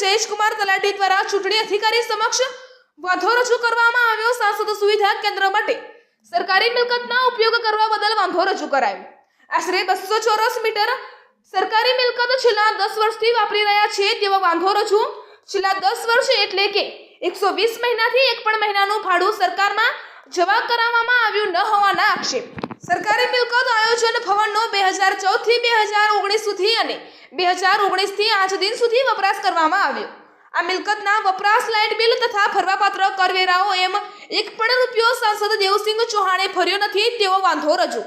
જયેશકુમાર તલાટી દ્વારા ચૂંટણી અધિકારી સમક્ષ વાંધો રજૂ કરવામાં આવ્યો. સાંસદ સુવિધા કેન્દ્ર માટે સરકારી મિલકતના ઉપયોગ કરવા બદલ વાંધો રજૂ કરાયો. આશરે બસો ચોરસ મીટર સરકારી મિલકત છેલ્લા દસ વર્ષથી વાપરી રહ્યા છે તેવો વાંધો રજૂ છેલ્લા દસ વર્ષ એટલે કે એકસો વીસ મહિનાથી એક પણ મહિનાનું ભાડું સરકારમાં જવા કરાવવામાં આવ્યું ન હોવાના આક્ષેપ. સરકારી મિલકત આયોજન ભવનનો બે હજાર ચૌદથી બે હજાર ઓગણીસ સુધી અને બે હજાર ઓગણીસથી આજ દિન સુધી વપરાશ કરવામાં આવ્યો. આ મિલકતના વપરાશ લાઇટ બિલ તથા ભરવાપાત્ર કરવેરાઓ એમ એક પણ રૂપિયો સાંસદ દેવસિંહ ચૌહાણે ભર્યો નથી તેવો વાંધો રજૂ.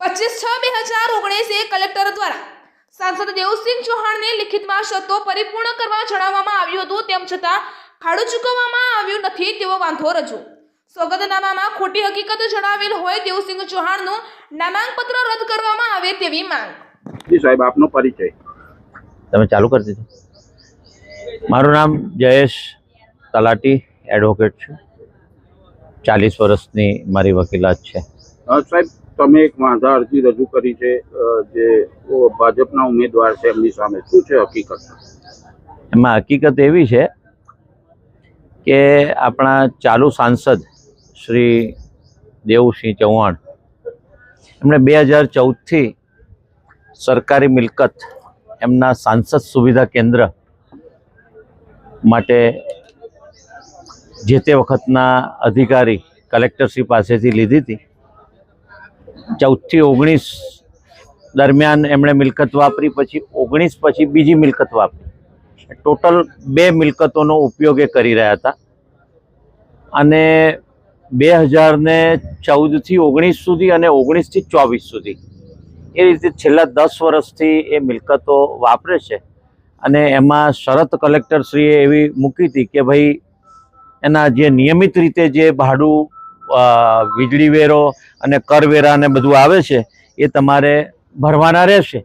પચીસ છ બે હજાર ઓગણીસે કલેક્ટર દ્વારા સાંસદ દેવસિંહ ચૌહાણને લિખિતમાં શરતો પરિપૂર્ણ કરવા જણાવવામાં આવ્યું હતું, તેમ છતાં ખાડું ચૂકવવામાં આવ્યું નથી તેવો વાંધો રજૂ. સોગંદનામામાં ખોટી હકીકત જણાવેલ હોય દેવસિંહ ચૌહાણનું નામાંકપત્ર રદ કરવામાં આવે તેવી માંગ. જી સાહેબ આપનો પરિચય. તમે ચાલુ કરી દીધું? મારું નામ જયેશ તલાટી એડવોકેટ છું. ચાલીસ વર્ષની મારી વકીલાત છે. સાહેબ તમે એક વાંધા અરજી રજૂ કરી છે જે ભાજપના ઉમેદવાર છે એમની સામે શું છે હકીકત? એમાં હકીકત એવી છે કે આપણા ચાલુ સાંસદ શ્રી દેવુસિંહ ચૌહાણ. એમણે બે હજાર ચૌદથી સરકારી મિલકત, એમના સાંસદ સુવિધા કેન્દ્ર માટે જે તે વખતના અધિકારી કલેક્ટરશ્રી પાસેથી લીધી હતી. ચૌદથી ઓગણીસ દરમિયાન એમણે મિલકત વાપરી, પછી ઓગણીસ, પછી બીજી મિલકત વાપરી. ટોટલ બે મિલકતોનો ઉપયોગ એ કરી રહ્યા હતા. અને બે હજાર ને ચૌદથી ઓગણીસ સુધી અને ઓગણીસથી ચોવીસ સુધી. એ રીતે છેલ્લા દસ વર્ષથી એ મિલકતો વાપરે છે. અને એમાં શરત કલેક્ટરશ્રીએ એવી મૂકી હતી કે ભાઈ, એના જે નિયમિત રીતે જે ભાડું વીજળી વેરો અને કરવેરા ને બધું આવે છે, એ તમારે ભરવાના રહેશે.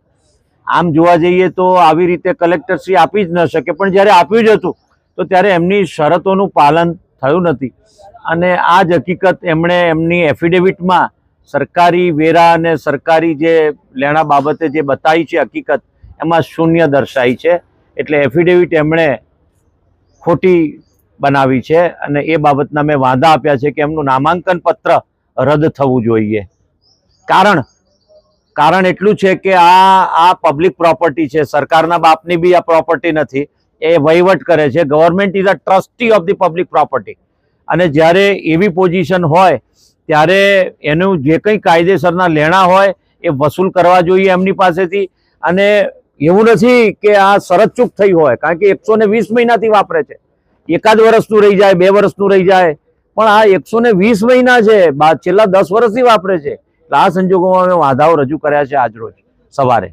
આમ જોવા જઈએ તો આવી રીતે કલેક્ટરશ્રી આપી જ ન શકે, પણ જ્યારે આપ્યું જ હતું, તો ત્યારે એમની શરતોનું પાલન થયું નથી. અને આ જ હકીકત એમણે એમની એફિડેવિટમાં સરકારી વેરા અને સરકારી જે લેણા બાબતે જે બતાવી છે હકીકત, એમાં શૂન્ય દર્શાવી છે. એટલે એફિડેવિટ એમણે ખોટી બનાવી છે અને એ બાબતના મેં વાંધા આપ્યા છે કે એમનું નામાંકન પત્ર રદ થવું જોઈએ. કારણ કારણ એટલું છે કે આ આ પબ્લિક પ્રોપર્ટી છે. સરકારના બાપની બી આ પ્રોપર્ટી નથી. એ વહીવટ કરે છે. Government is a trustee of the public property અને જ્યારે એવી પોઝિશન હોય, ત્યારે એનું જે કંઈ કાયદેસરના લેણા હોય, એ વસૂલ કરવા જોઈએ એમની પાસેથી. અને એવું નથી કે આ સરતચૂક થઈ હોય, કારણ કે એકસો ને વીસ મહિનાથી વાપરે છે. એકાદ વર્ષનું રહી જાય, બે વર્ષનું રહી જાય. પણ આ એકસો ને વીસ મહિના છે છેલ્લા દસ વર્ષથી વાપરે છે. આ સંજોગોમાં મેં વાંધાઓ રજૂ કર્યા છે આજરોજ સવારે.